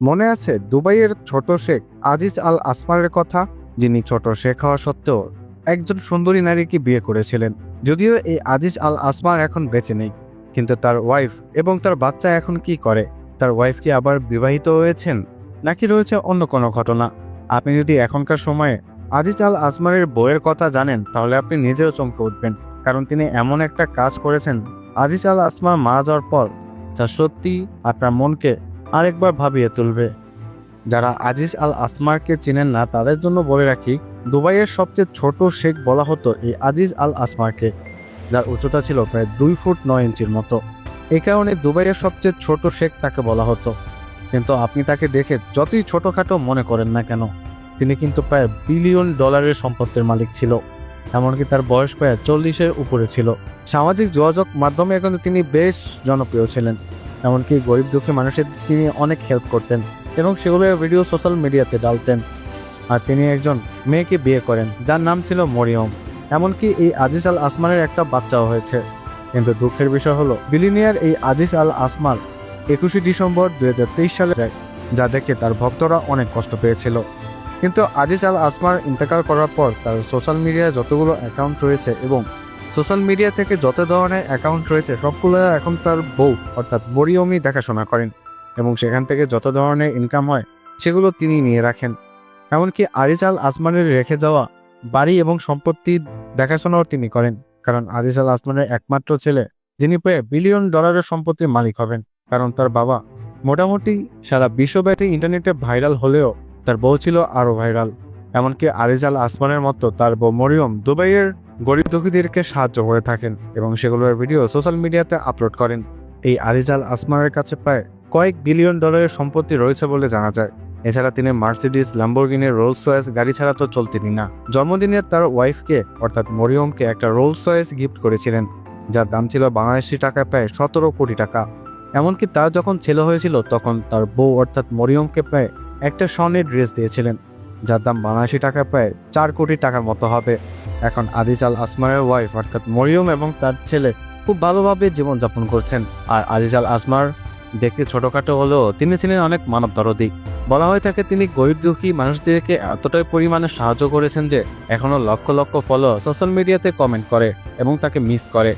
মনে আছে দুবাইয়ের ছোট শেখ আজিজ আল আসমারের কথা? যিনি ছোট শেখ হওয়া সত্ত্বেও একজন সুন্দরী নারীকে বিয়ে করেছিলেন। যদিও এই আজিজ আল আসমার এখন বেঁচে নেই। কিন্তু তার ওয়াইফ এবং তার বাচ্চা এখন কি করে? তার ওয়াইফ কি আবার বিবাহিত হয়েছেন? নাকি রয়েছে অন্য কোনো ঘটনা? আপনি যদি এখনকার সময়ে আজিজ আল আসমারের বইয়ের কথা জানেন, তাহলে আপনি নিজেও চমকে উঠবেন। কারণ তিনি এমন একটা কাজ করেছেন। আজিজ আল আসমার মারা যাওয়ার পর যা সত্যি আপনার মনকে আরেকবার ভাবিয়ে তুলবে। যারা আজিজ আল আসমারকে চিনেন না, তাদের জন্য বলে রাখি, দুবাইয়ের সবচেয়ে ছোট শেখ বলা হতো এই আজিজ আল আসমারকে, যার উচ্চতা ছিল প্রায় দুই ফুট নয় ইঞ্চির মতো। এই কারণে দুবাইয়ের সবচেয়ে ছোট শেখ তাকে বলা হতো। কিন্তু আপনি তাকে দেখে যতই ছোটখাটো মনে করেন না কেন, তিনি কিন্তু প্রায় বিলিয়ন ডলারের সম্পত্তির মালিক ছিল। এমনকি তার বয়স প্রায় চল্লিশের উপরে ছিল। সামাজিক যোগাযোগ মাধ্যমে কিন্তু তিনি বেশ জনপ্রিয় ছিলেন। এমনকি গরিব দুঃখী মানুষের তিনি অনেক হেল্প করতেন এবং সেগুলোর ভিডিও সোশ্যাল মিডিয়াতে ডালতেন আর তিনি একজন মেয়েকে বিয়ে করেন, যার নাম ছিল মরিয়ম। এমনকি এই আজিজ আল আসমানের একটা বাচ্চাও হয়েছে। কিন্তু দুঃখের বিষয় হলো বিলিনিয়ার এই আজিজ আল আসমার একুশে ডিসেম্বর দুই হাজার তেইশ সালে যায়, যা দেখে তার ভক্তরা অনেক কষ্ট পেয়েছিল। কিন্তু আজিজ আল আসমার ইন্তেকাল করার পর তার সোশ্যাল মিডিয়ায় যতগুলো অ্যাকাউন্ট রয়েছে এবং সোশ্যাল মিডিয়া থেকে যত ধরনের অ্যাকাউন্ট রয়েছে, সবগুলো এখন তার বউ, অর্থাৎ মরিয়মই দেখাশোনা করেন এবং সেখান থেকে যত ধরনের ইনকাম হয়, সেগুলো তিনি নিয়ে রাখেন। এমনকি আরিজ আল আসমানের রেখে যাওয়া বাড়ি এবং সম্পত্তি দেখাশোনাও তিনি করেন, কারণ আরিজ আল আসমানের একমাত্র ছেলে, যিনি প্রায় বিলিয়ন ডলারের সম্পত্তির মালিক হবেন, কারণ তার বাবা মোটামুটি সারা বিশ্বব্যাপী ইন্টারনেটে ভাইরাল হলেও তার বউ ছিল আরও ভাইরাল। এমনকি আরিজাল আসমানের মতো তার বউ মরিয়ম দুবাইয়ের গরিব দুঃখীদেরকে সাহায্য করে থাকেন এবং সেগুলোর ভিডিও সোশ্যাল মিডিয়াতে আপলোড করেন। এই আরিজাল আসমানের কাছে প্রায় কয়েক বিলিয়ন ডলারের সম্পত্তি রয়েছে বলে জানা যায়। এছাড়া তিনি মার্সিডিস, ল্যাম্বোর্গিনি রোলস রয়েস গাড়ি ছাড়া তো চলতেনই না। জন্মদিনে তার ওয়াইফকে, অর্থাৎ মরিয়মকে একটা রোলস রয়েস গিফট করেছিলেন, যার দাম ছিল বাংলাদেশি টাকায় প্রায় সতেরো কোটি টাকা। এমনকি তার যখন ছেলে হয়েছিল, তখন তার বউ, অর্থাৎ মরিয়মকে প্রায় একটা স্বর্ণের ড্রেস দিয়েছিলেন। যার দাম বাংলাদেশি টাকা প্রায় চার কোটি টাকার মতো হবে। এখন আদিজ আল আসমারের ওয়াইফ অর্থাৎ মরিয়ম এবং তার ছেলে খুব ভালোভাবে জীবনযাপন করছেন। আর আদিজ আল আসমার দেখতে ছোটখাটো হলেও তিনি ছিলেন অনেক মানব দরদি বলা হয়ে থাকে তিনি গরিব দুঃখী মানুষদেরকে এতটাই পরিমাণে সাহায্য করেছেন যে এখনও লক্ষ লক্ষ ফলো সোশ্যাল মিডিয়াতে কমেন্ট করে এবং তাকে মিস করে।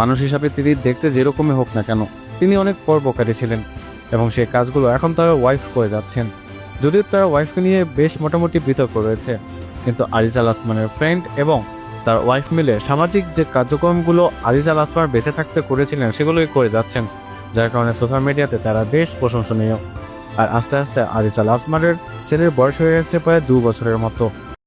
মানুষ হিসাবে তিনি দেখতে যেরকমই হোক না কেন, তিনি অনেক পরোপকারী ছিলেন এবং সেই কাজগুলো এখন তারা ওয়াইফ করে যাচ্ছেন। যদিও তার ওয়াইফকে নিয়ে বেশ মোটামুটি বিতর্ক রয়েছে, কিন্তু আল আসমানের ফ্রেন্ড এবং তার ওয়াইফ মিলে সামাজিক যে কার্যক্রমগুলো আরিজ আল আসমার বেঁচে থাকতে করেছিলেন, সেগুলোই করে যাচ্ছেন, যার কারণে সোশ্যাল মিডিয়াতে তারা বেশ প্রশংসনীয়। আর আস্তে আস্তে আরিজ আল আসমারের ছেলের বয়স হয়ে গেছে প্রায় দু বছরের মতো।